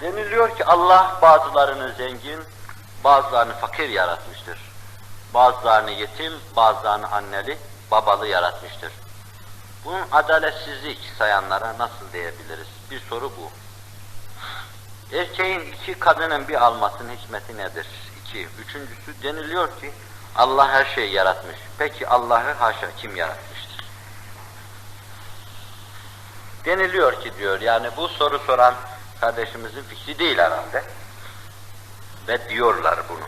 Deniliyor ki Allah bazılarını zengin, bazılarını fakir yaratmıştır. Bazılarını yetim, bazılarını anneli, babalı yaratmıştır. Bunun adaletsizlik sayanlara nasıl diyebiliriz? Bir soru bu. Erkeğin iki kadının bir almasının hikmeti nedir? İki. Üçüncüsü deniliyor ki Allah her şeyi yaratmış. Peki Allah'ı haşa kim yaratmıştır? Deniliyor ki diyor yani bu soru soran kardeşimizin fikri değil herhalde. Ve diyorlar bunu.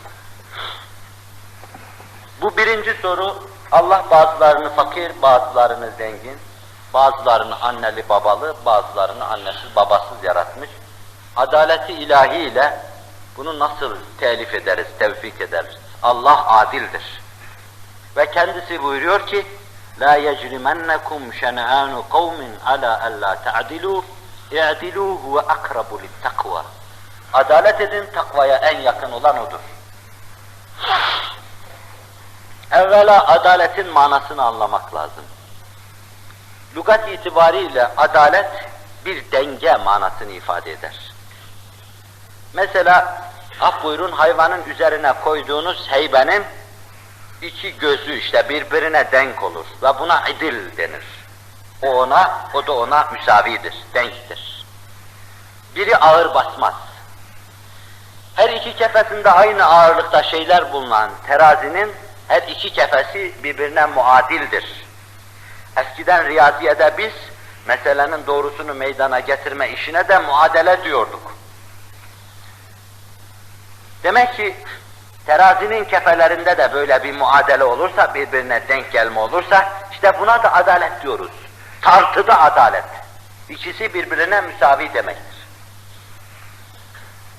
Bu birinci soru Allah bazılarını fakir, bazılarını zengin, bazılarını anneli babalı, bazılarını annesiz babasız yaratmış. Adaleti ilahiyle bunu nasıl telif ederiz, tevfik ederiz? Allah adildir. Ve kendisi buyuruyor ki La yecrimennekum şen'anu kavmin ala alla ta'dilu i'dilu huve akrabu littakva. Adalet edin takvaya en yakın olan odur. Evvela adaletin manasını anlamak lazım. Lugat itibariyle adalet bir denge manasını ifade eder. Mesela af buyurun hayvanın üzerine koyduğunuz heybenin iki gözü işte birbirine denk olur ve buna idil denir. O ona, o da ona müsavidir, denktir. Biri ağır basmaz. Her iki kefesinde aynı ağırlıkta şeyler bulunan terazinin her iki kefesi birbirine muadildir. Eskiden riyaziyede biz meselenin doğrusunu meydana getirme işine de muadele diyorduk. Demek ki terazinin kefelerinde de böyle bir muadele olursa, birbirine denk gelme olursa, işte buna da adalet diyoruz. Tartıda adalet. İkisi birbirine müsavi demektir.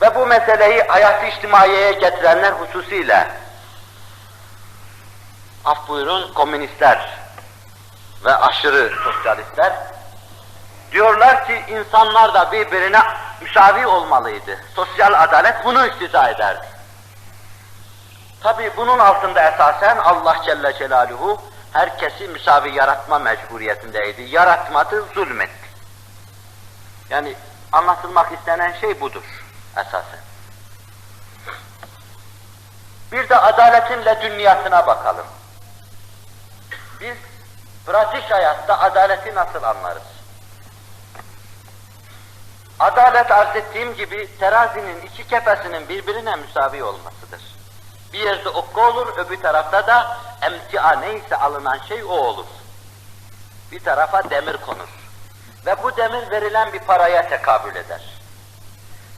Ve bu meseleyi hayat-ı içtimaiyeye getirenler hususiyle af buyurun komünistler ve aşırı sosyalistler diyorlar ki insanlar da birbirine müsavi olmalıydı. Sosyal adalet bunu iktida ederdi. Tabi bunun altında esasen Allah Celle Celaluhu herkesi müsavi yaratma mecburiyetindeydi. Yaratmadı, zulmetti. Yani anlatılmak istenen şey budur esasen. Bir de adaletin ledünniyatına bakalım. Biz pratik hayatta adaleti nasıl anlarız? Adalet arz ettiğim gibi terazinin iki kefesinin birbirine müsavi olmasıdır. Bir yerde okka olur, öbür tarafta da emtia neyse alınan şey o olur. Bir tarafa demir konur. Ve bu demir verilen bir paraya tekabül eder.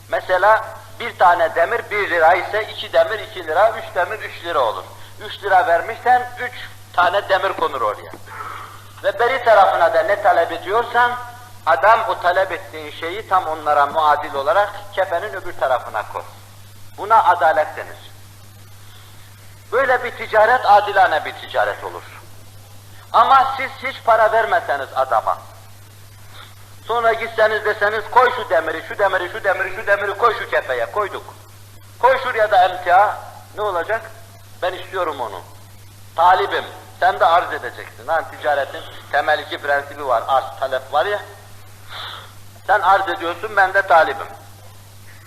Mesela bir tane demir bir lira ise iki demir iki lira, üç demir üç lira olur. Üç lira vermişsen üç tane demir konur oraya. Ve beri tarafına da ne talep ediyorsan adam o talep ettiğin şeyi tam onlara muadil olarak kefenin öbür tarafına koy. Buna adalet denir. Böyle bir ticaret adilane bir ticaret olur. Ama siz hiç para vermeseniz adama, sonra gitseniz deseniz koy şu demiri, şu demiri, şu demiri, şu demiri koy şu kefeye, koyduk. Koy şuraya da emtia, ne olacak? Ben istiyorum onu. Talibim, sen de arz edeceksin. Ha, ticaretin temel iki prensibi var, arz, talep var ya. Sen arz ediyorsun, ben de talibim.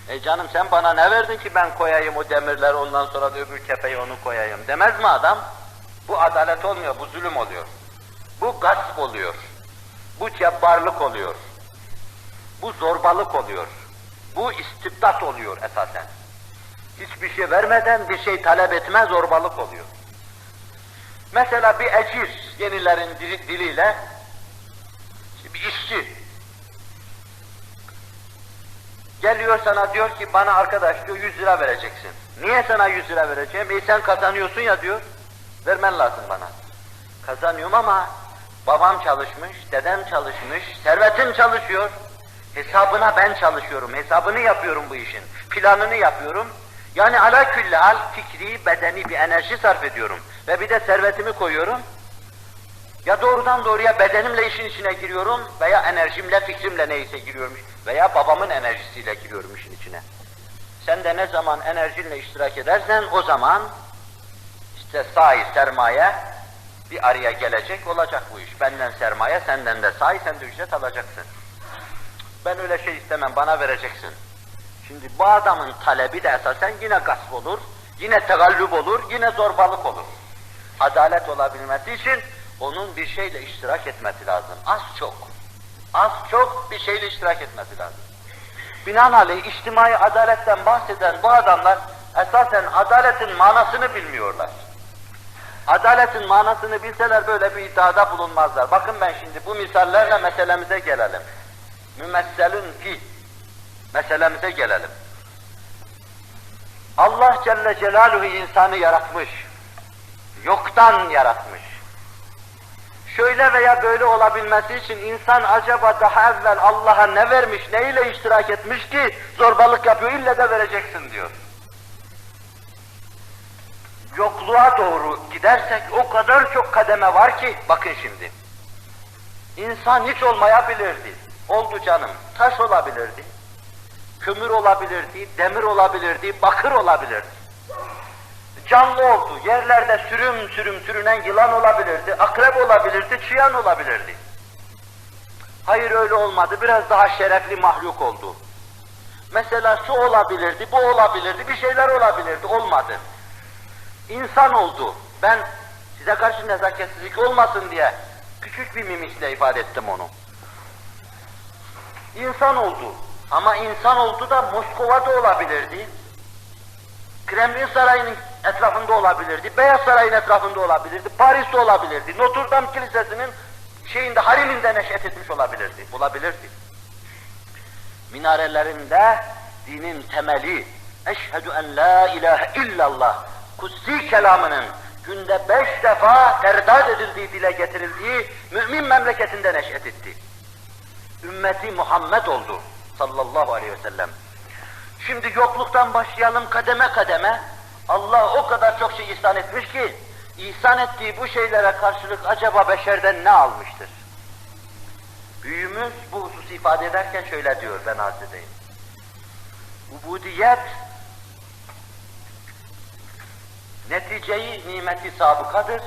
E canım sen bana ne verdin ki ben koyayım o demirleri ondan sonra da öbür kefeyi onu koyayım demez mi adam? Bu adalet olmuyor, bu zulüm oluyor. Bu gasp oluyor. Bu cebbarlık oluyor. Bu zorbalık oluyor. Bu istibdat oluyor esasen. Hiçbir şey vermeden bir şey talep etme zorbalık oluyor. Mesela bir ecir, yenilerin dili- diliyle, bir işçi, Geliyor sana diyor ki bana arkadaş diyor 100 lira vereceksin. Niye sana 100 lira vereceğim? E sen kazanıyorsun ya diyor. Vermen lazım bana. Kazanıyorum ama babam çalışmış, dedem çalışmış, servetim çalışıyor. Hesabına ben çalışıyorum, hesabını yapıyorum bu işin. Planını yapıyorum. Yani ala külli hal fikri, bedeni bir enerji sarf ediyorum. Ve bir de servetimi koyuyorum. Ya doğrudan doğruya bedenimle işin içine giriyorum veya enerjimle, fikrimle neyse giriyorum veya babamın enerjisiyle giriyorum işin içine. Sen de ne zaman enerjinle iştirak edersen o zaman işte sahi sermaye bir araya gelecek olacak bu iş. Benden sermaye, senden de sahi, sen de ücret alacaksın. Ben öyle şey istemem, bana vereceksin. Şimdi bu adamın talebi de esasen yine gasp olur, yine tegallüp olur, yine zorbalık olur. Adalet olabilmesi için onun bir şeyle iştirak etmesi lazım. Az çok. Az çok bir şeyle iştirak etmesi lazım. Binaenaleyh içtimai adaletten bahseden bu adamlar esasen adaletin manasını bilmiyorlar. Adaletin manasını bilseler böyle bir iddiada bulunmazlar. Bakın ben şimdi bu misallerle meselemize gelelim. Mümesselün fi meselemize gelelim. Allah Celle Celaluhu insanı yaratmış. Yoktan yaratmış. Şöyle veya böyle olabilmesi için insan acaba daha evvel Allah'a ne vermiş, neyle iştirak etmiş ki zorbalık yapıyor, ille de vereceksin diyor. Yokluğa doğru gidersek o kadar çok kademe var ki, bakın şimdi. İnsan hiç olmayabilirdi. Oldu canım, taş olabilirdi. Kömür olabilirdi, demir olabilirdi, bakır olabilirdi canlı oldu. Yerlerde sürüm sürüm sürünen yılan olabilirdi, akrep olabilirdi, çıyan olabilirdi. Hayır öyle olmadı, biraz daha şerefli mahluk oldu. Mesela şu olabilirdi, bu olabilirdi, bir şeyler olabilirdi, olmadı. İnsan oldu. Ben size karşı nezaketsizlik olmasın diye küçük bir mimikle ifade ettim onu. İnsan oldu. Ama insan oldu da Moskova'da olabilirdi, Kremlin Sarayı'nın etrafında olabilirdi, Beyaz Saray'ın etrafında olabilirdi, Paris'te olabilirdi, Notre Dame Kilisesi'nin şeyinde, hariminde neşet etmiş olabilirdi, bulabilirdi. Minarelerinde dinin temeli, eşhedü en la ilahe illallah, kutsi kelamının günde beş defa terdad edildiği, dile getirildiği mümin memleketinde neşet etti. Ümmeti Muhammed oldu sallallahu aleyhi ve sellem. Şimdi yokluktan başlayalım kademe kademe. Allah o kadar çok şey ihsan etmiş ki, ihsan ettiği bu şeylere karşılık acaba beşerden ne almıştır? Büyüğümüz bu hususu ifade ederken şöyle diyor, ben arz edeyim. Ubudiyet, neticeyi nimeti sabıkadır,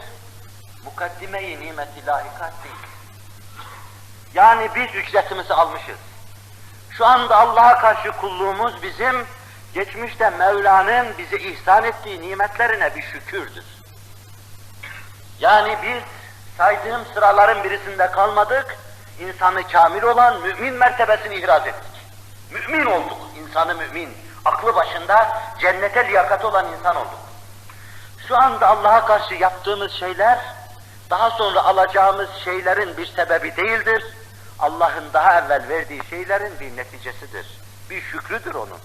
mukaddimeyi nimeti lahikat değil. Yani biz ücretimizi almışız. Şu anda Allah'a karşı kulluğumuz bizim, geçmişte Mevla'nın bize ihsan ettiği nimetlerine bir şükürdür. Yani biz saydığım sıraların birisinde kalmadık, insanı kamil olan mümin mertebesini ihraz ettik. Mümin olduk, insanı mümin, aklı başında cennete liyakati olan insan olduk. Şu anda Allah'a karşı yaptığımız şeyler, daha sonra alacağımız şeylerin bir sebebi değildir, Allah'ın daha evvel verdiği şeylerin bir neticesidir. Bir şükrüdür onun.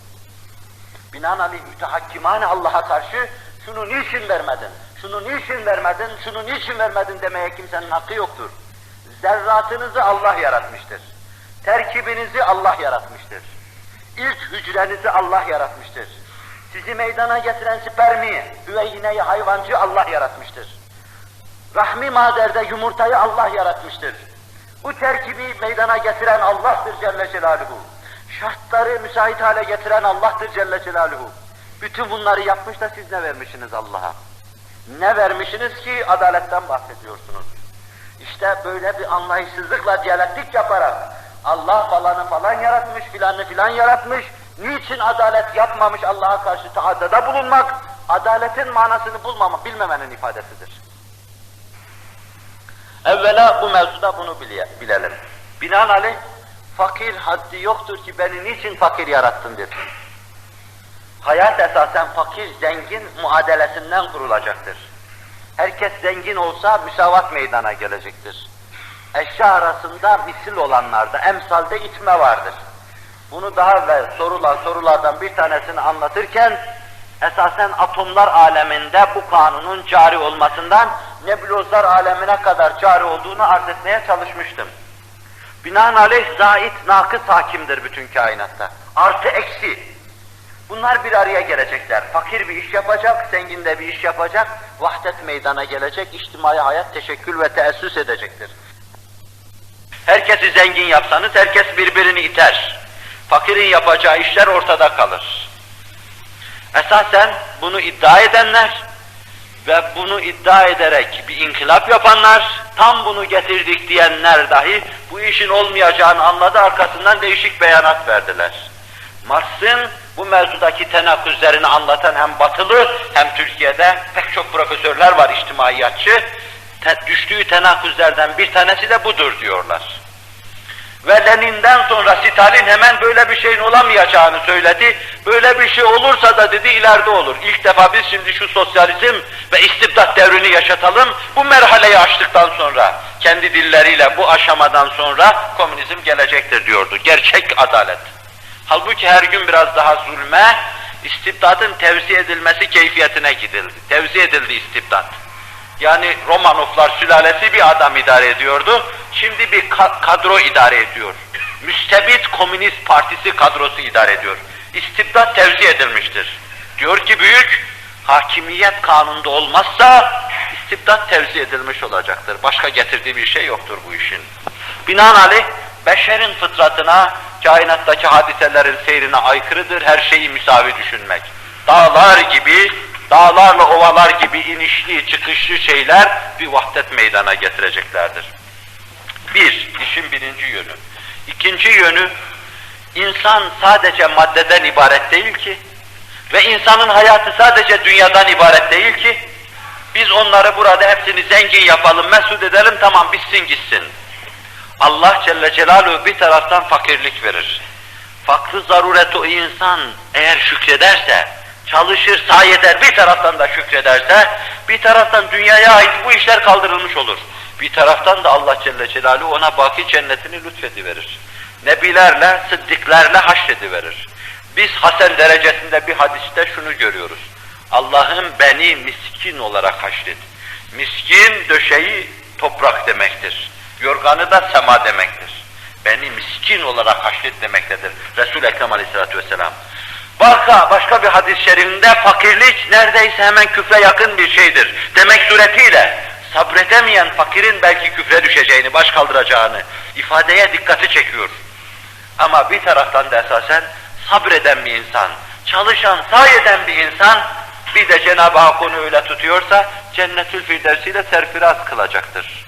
Binaenaleyh mütehakkimane Allah'a karşı şunu niçin vermedin, şunu niçin vermedin, şunu niçin vermedin demeye kimsenin hakkı yoktur. Zerratınızı Allah yaratmıştır. Terkibinizi Allah yaratmıştır. İlk hücrenizi Allah yaratmıştır. Sizi meydana getiren spermi, üveyineyi hayvancı Allah yaratmıştır. Rahmi maderde yumurtayı Allah yaratmıştır. Bu terkibi meydana getiren Allah'tır Celle Celaluhu. Şartları müsait hale getiren Allah'tır Celle Celaluhu. Bütün bunları yapmış da siz ne vermişsiniz Allah'a? Ne vermişsiniz ki adaletten bahsediyorsunuz? İşte böyle bir anlayışsızlıkla diyalektik yaparak Allah falanı falan yaratmış, filanı filan yaratmış, niçin adalet yapmamış Allah'a karşı taaddada bulunmak, adaletin manasını bulmamak, bilmemenin ifadesidir. Evvela bu mevzuda bunu bilelim. Binaenaleyh fakir haddi yoktur ki beni niçin fakir yarattın dedi. Hayat esasen fakir zengin muadelesinden kurulacaktır. Herkes zengin olsa müsavat meydana gelecektir. Eşya arasında misil olanlarda, emsalde itme vardır. Bunu daha evvel sorulan sorulardan bir tanesini anlatırken esasen atomlar aleminde bu kanunun cari olmasından nebulozlar alemine kadar cari olduğunu arz etmeye çalışmıştım. Binaenaleyh zait, nakıs hakimdir bütün kainatta. Artı eksi. Bunlar bir araya gelecekler. Fakir bir iş yapacak, zengin de bir iş yapacak, vahdet meydana gelecek, içtimai hayat teşekkül ve teessüs edecektir. Herkesi zengin yapsanız herkes birbirini iter. Fakirin yapacağı işler ortada kalır. Esasen bunu iddia edenler ve bunu iddia ederek bir inkılap yapanlar, tam bunu getirdik diyenler dahi bu işin olmayacağını anladı, arkasından değişik beyanat verdiler. Marx'ın Bu mevzudaki tenaküzlerini anlatan hem batılı hem Türkiye'de pek çok profesörler var içtimaiyatçı. Te, düştüğü tenaküzlerden bir tanesi de budur diyorlar. Ve Lenin'den sonra Stalin hemen böyle bir şeyin olamayacağını söyledi. Böyle bir şey olursa da dedi ileride olur. İlk defa biz şimdi şu sosyalizm ve istibdat devrini yaşatalım. Bu merhaleyi aştıktan sonra kendi dilleriyle bu aşamadan sonra komünizm gelecektir diyordu. Gerçek adalet. Halbuki her gün biraz daha zulme, istibdadın tevzi edilmesi keyfiyetine gidildi. Tevzi edildi istibdat. Yani Romanovlar sülalesi bir adam idare ediyordu. Şimdi bir kadro idare ediyor. Müstebit Komünist Partisi kadrosu idare ediyor. İstibdat tevzi edilmiştir. Diyor ki büyük, hakimiyet kanunda olmazsa istibdat tevzi edilmiş olacaktır. Başka getirdiği bir şey yoktur bu işin. Binaenaleyh beşerin fıtratına, kainattaki hadiselerin seyrine aykırıdır her şeyi müsavi düşünmek. Dağlar gibi dağlarla ovalar gibi inişli çıkışlı şeyler bir vahdet meydana getireceklerdir. Bir, işin birinci yönü. İkinci yönü, insan sadece maddeden ibaret değil ki ve insanın hayatı sadece dünyadan ibaret değil ki, biz onları burada hepsini zengin yapalım, mesut edelim, tamam bitsin gitsin. Allah Celle Celaluhu bir taraftan fakirlik verir. Faklı zaruret o insan eğer şükrederse, çalışır, sahi eder, bir taraftan da şükrederse, bir taraftan dünyaya ait bu işler kaldırılmış olur. Bir taraftan da Allah Celle Celaluhu ona baki cennetini lütfediverir. Nebilerle, sıddıklarla haşrediverir. Biz Hasan derecesinde bir hadiste şunu görüyoruz. Allah'ın beni miskin olarak haşret. Miskin döşeyi toprak demektir. Yorganı da sema demektir. Beni miskin olarak haşret demektedir. Resul-i Ekrem Aleyhisselatü Vesselam. Başka, başka bir hadis-i şerifinde fakirlik neredeyse hemen küfre yakın bir şeydir. Demek suretiyle sabredemeyen fakirin belki küfre düşeceğini, baş kaldıracağını ifadeye dikkati çekiyor. Ama bir taraftan da esasen sabreden bir insan, çalışan, sayeden bir insan bir de Cenab-ı Hak onu öyle tutuyorsa cennetül firdevsiyle serfiraz kılacaktır.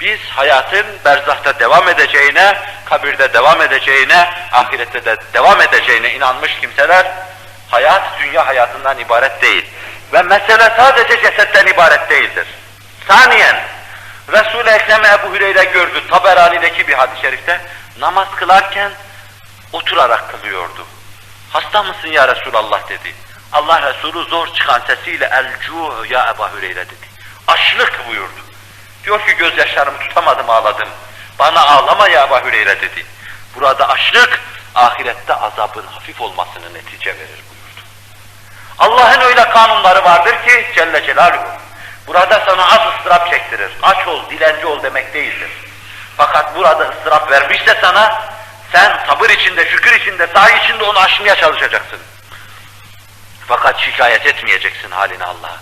Biz hayatın berzahta devam edeceğine, kabirde devam edeceğine, ahirette de devam edeceğine inanmış kimseler, hayat dünya hayatından ibaret değil. Ve mesele sadece cesetten ibaret değildir. Saniyen, Resul-i Ekrem Ebu Hüreyre gördü, Taberani'deki bir hadis-i şerifte, namaz kılarken oturarak kılıyordu. Hasta mısın ya Resulallah dedi. Allah Resulü zor çıkan sesiyle el ya Ebu Hüreyre dedi. Açlık buyurdu. Diyor ki gözyaşlarımı tutamadım ağladım. Bana ağlama ya Ebu Hüreyre dedi. Burada açlık ahirette azabın hafif olmasını netice verir buyurdu. Allah'ın öyle kanunları vardır ki Celle Celaluhu. Burada sana az ıstırap çektirir. Aç ol, dilenci ol demek değildir. Fakat burada ıstırap vermişse sana, sen sabır içinde, şükür içinde, sahi içinde onu aşmaya çalışacaksın. Fakat şikayet etmeyeceksin haline Allah'a.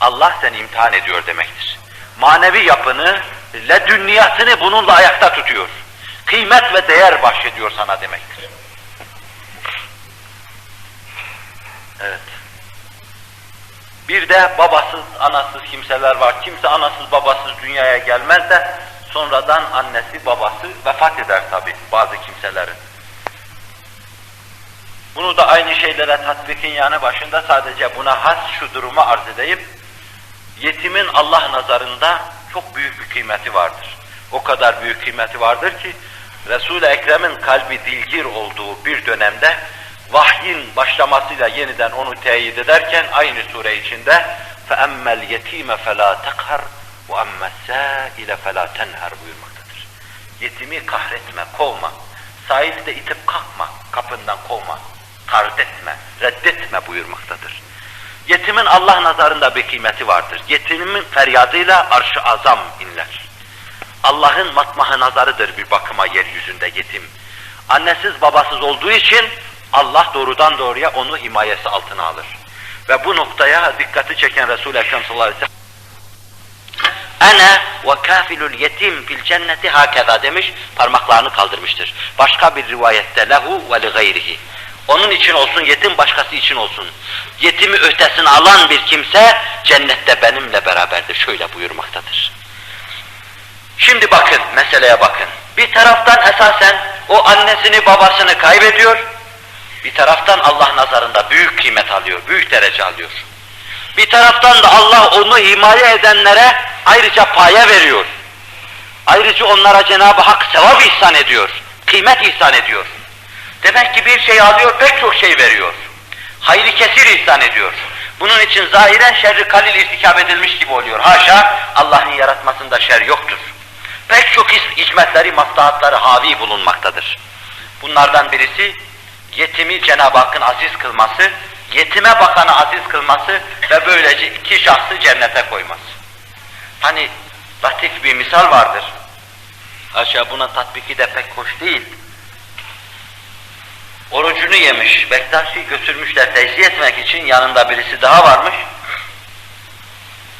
Allah seni imtihan ediyor demektir. Manevi yapını, ledünniyatını bununla ayakta tutuyor. Kıymet ve değer bahşediyor sana demektir. Evet. Bir de babasız, anasız kimseler var. Kimse anasız, babasız dünyaya gelmez de sonradan annesi, babası vefat eder tabi bazı kimselerin. Bunu da aynı şeylere tatbikin yanı başında sadece buna has şu durumu arz edeyim Yetimin Allah nazarında çok büyük bir kıymeti vardır. O kadar büyük kıymeti vardır ki Resul-i Ekrem'in kalbi dilgir olduğu bir dönemde vahyin başlamasıyla yeniden onu teyit ederken aynı sure içinde فَاَمَّا الْيَت۪يمَ فَلَا تَقْهَرْ وَاَمَّا السَّائِلَ فَلَا تَنْهَرْ buyurmaktadır. Yetimi kahretme, kovma. Sahili de itip kalkma, kapından kovma. Tard etme, reddetme buyurmaktadır. Yetimin Allah nazarında bir kıymeti vardır. Yetimin feryadıyla arş-ı azam inler. Allah'ın matmahı nazarıdır bir bakıma yeryüzünde yetim. Annesiz babasız olduğu için Allah doğrudan doğruya onu himayesi altına alır. Ve bu noktaya dikkati çeken Resul-i Ekrem sallallahu aleyhi ve sellem Ene ve kafilul yetim fil cenneti hakeza demiş, parmaklarını kaldırmıştır. Başka bir rivayette lehu ve li gayrihi. Onun için olsun, yetim başkası için olsun. Yetimi ötesini alan bir kimse cennette benimle beraberdir. Şöyle buyurmaktadır. Şimdi bakın, meseleye bakın. Bir taraftan esasen o annesini babasını kaybediyor, Bir taraftan Allah nazarında büyük kıymet alıyor, büyük derece alıyor. Bir taraftan da Allah onu himaye edenlere ayrıca paya veriyor. Ayrıca onlara Cenab-ı Hak sevap ihsan ediyor, kıymet ihsan ediyor. Demek ki bir şey alıyor, pek çok şey veriyor. Hayri kesir ihsan ediyor. Bunun için zahiren şerri kalil irtikap edilmiş gibi oluyor. Haşa, Allah'ın yaratmasında şer yoktur. Pek çok hikmetleri, maslahatları havi bulunmaktadır. Bunlardan birisi, yetimi Cenab-ı Hakk'ın aziz kılması, yetime bakanı aziz kılması ve böylece iki şahsı cennete koyması. Hani latif bir misal vardır. Haşa buna tatbiki de pek hoş değil. Orucunu yemiş, Bektaşi götürmüşler tezih etmek için, yanında birisi daha varmış.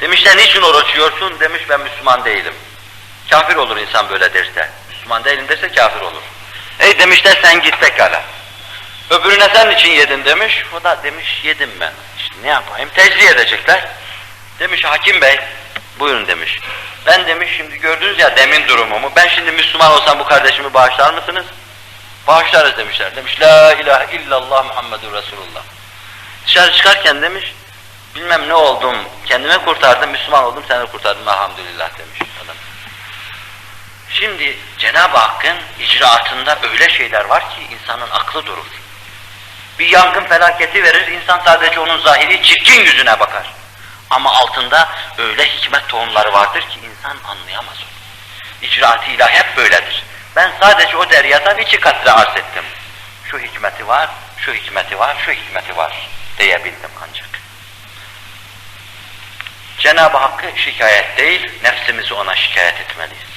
Demişler niçin oruç yiyorsun? Demiş ben Müslüman değilim. Kafir olur insan böyle derse. Müslüman değilim derse kafir olur. Ey demişler sen git pekala. Öbürüne sen için yedin demiş. O da demiş yedim ben. İşte ne yapayım? Tecri edecekler. Demiş hakim bey, buyurun demiş. Ben demiş şimdi gördünüz ya demin durumumu. Ben şimdi Müslüman olsam bu kardeşimi bağışlar mısınız? Bağışlarız demişler. Demiş la ilahe illallah Muhammedur Resulullah. Dışarı çıkarken demiş bilmem ne oldum, kendime kurtardım, Müslüman oldum, seni kurtardım elhamdülillah demiş adam. Şimdi Cenab-ı Hakk'ın icraatında öyle şeyler var ki insanın aklı durur. Bir yangın felaketi verir, insan sadece onun zahiri çirkin yüzüne bakar. Ama altında öyle hikmet tohumları vardır ki insan anlayamaz onu. İcraat-ı ilahi hep böyledir. Ben sadece o deryadan iki katre arz ettim. Şu hikmeti var, şu hikmeti var, şu hikmeti var diyebildim ancak. Cenab-ı Hakk'ı şikayet değil, nefsimizi ona şikayet etmeliyiz.